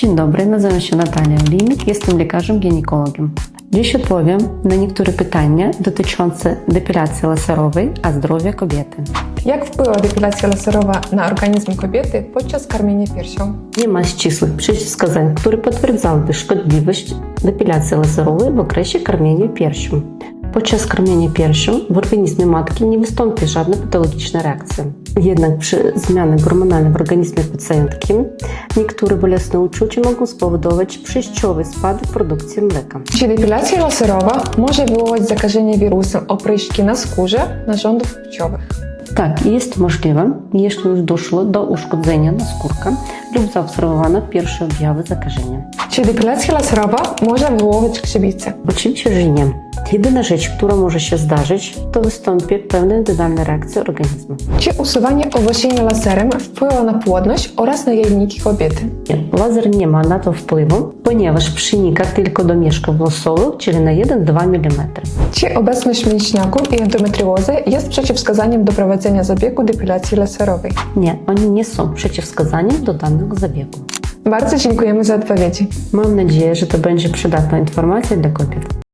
Dzień dobry, nazywam się Natalia Olinik, jestem lekarzem ginekologiem. Dziś odpowiem na niektóre pytania dotyczące depilacji laserowej, a zdrowia kobiety. Jak wpływa depilacja laserowa na organizm kobiety podczas karmienia piersią? Nie ma ścisłych przeciwwskazań, które potwierdzałyby szkodliwość depilacji laserowej w okresie karmienia piersią. Podczas karmienia piersią w organizmie matki nie wystąpi żadna patologiczna reakcja. Jednak przy zmianach hormonalnych w organizmie pacjentki niektóre bolesne uczucia mogą spowodować przejściowy spadek produkcji mleka. Czy depilacja laserowa może wywołać zakażenie wirusem opryszki na skórze narządów płciowych? Tak, jest możliwe, jeśli już doszło do uszkodzenia naskórka lub zaobserwowano pierwsze objawy zakażenia. Czy depilacja laserowa może wywoływać grzybice? Oczywiście, że nie. Jedyna rzecz, która może się zdarzyć, to wystąpi pewna indywidualna reakcja organizmu. Czy usuwanie owłosienia laserem wpływa na płodność oraz na jajniki kobiety? Nie, Laser nie ma na to wpływu, ponieważ przenika tylko do mieszka włosowych, czyli na 1-2 mm. Czy obecność mięśniaków i endometriozy jest przeciwwskazaniem do prowadzenia zabiegu depilacji laserowej? Nie, oni nie są przeciwwskazaniem do danego zabiegu. Bardzo dziękujemy za odpowiedzi. Mam nadzieję, że to będzie przydatna informacja dla kobiet.